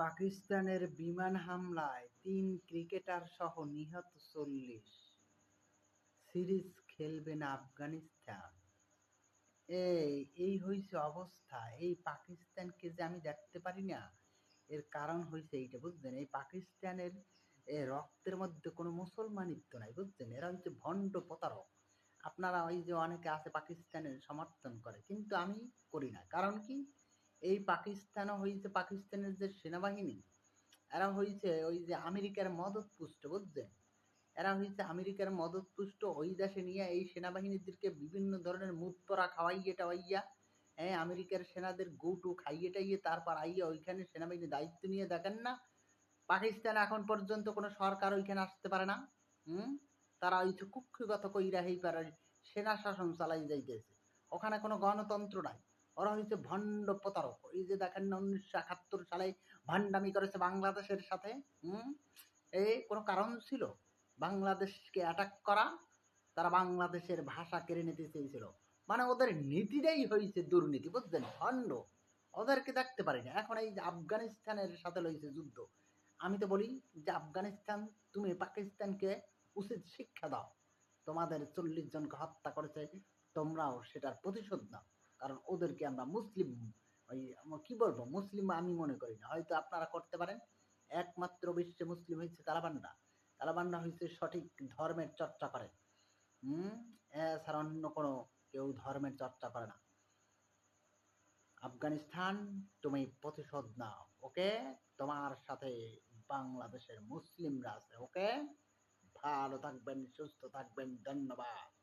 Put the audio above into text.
পাকিস্তানের বিমান হামলায় তিন ক্রিকেটার সহ নিহত চল্লিশ। সিরিজ খেলবে না আফগানিস্তান। এই এই হয়েছে অবস্থা। এই পাকিস্তানকে যে আমি দেখতে পারি না, এর কারণ হয়েছে এইটা বুঝলেন এই পাকিস্তানের রক্তের মধ্যে কোনো মুসলমানিত্ব নাই, বুঝছেন? এরা হচ্ছে ভণ্ড প্রতারক। আপনারা ওই যে অনেকে আছে পাকিস্তানের সমর্থন করে, কিন্তু আমি করি না। কারণ কি? এই পাকিস্তানও হয়েছে পাকিস্তানের যে সেনাবাহিনী, এরা হয়েছে ওই যে আমেরিকার মদত পুষ্ট বুঝছেন? এরা হয়েছে আমেরিকার মদত পুষ্ট ওই দেশে নিয়ে এই সেনাবাহিনীদেরকে বিভিন্ন ধরনের মুতপরা খাওয়াইয়ে টাওয়াইয়া হ্যাঁ আমেরিকার সেনাদের গুটু খাইয়ে টাইয়ে তারপর আইয়া ওইখানে সেনাবাহিনী দায়িত্ব নিয়ে দেখেন না? পাকিস্তান এখন পর্যন্ত কোনো সরকার ওইখানে আসতে পারে না, হুম? তারা ওই কুক্ষিগত কইরা হেই পারে, সেনা শাসন চালাই যাইতেছে। ওখানে কোনো গণতন্ত্র নাই। ওরা হচ্ছে ভণ্ড প্রতারক। এই যে দেখেন না, উনিশশো একাত্তর সালে ভান্ডামি করেছে বাংলাদেশের সাথে, হুম? এই কোনো কারণ ছিল? বাংলাদেশকে অ্যাটাক করা, তারা বাংলাদেশের ভাষা কেড়ে নিতে চেয়েছিল। মানে ওদের নীতিটাই হয়েছে দুর্নীতি বুঝলেন ভণ্ড। ওদেরকে দেখতে পারি না। এখন এই আফগানিস্তানের সাথে লইছে যুদ্ধ। আমি তো বলি যে আফগানিস্তান, তুমি পাকিস্তানকে উচিত শিক্ষা দাও। তোমাদের চল্লিশ জনকে হত্যা করেছে, তোমরাও সেটার প্রতিশোধ নাও। কারণ ওদেরকে আমরা মুসলিম ওই কি বলব, মুসলিম আমি মনে করি না। হয়তো আপনারা করতে পারেন। একমাত্র বিশ্বে মুসলিম হয়েছে তালাবান্ডা তালাবান্ডা হয়েছে সঠিক ধর্মের চর্চা করে। হুম? এছাড়া অন্য কোনো কেউ ধর্মের চর্চা করে না। আফগানিস্তান, তুমি প্রতিশোধ নাও, ওকে? তোমার সাথে বাংলাদেশের মুসলিমরা আছে, ওকে? ভালো থাকবেন, সুস্থ থাকবেন, ধন্যবাদ।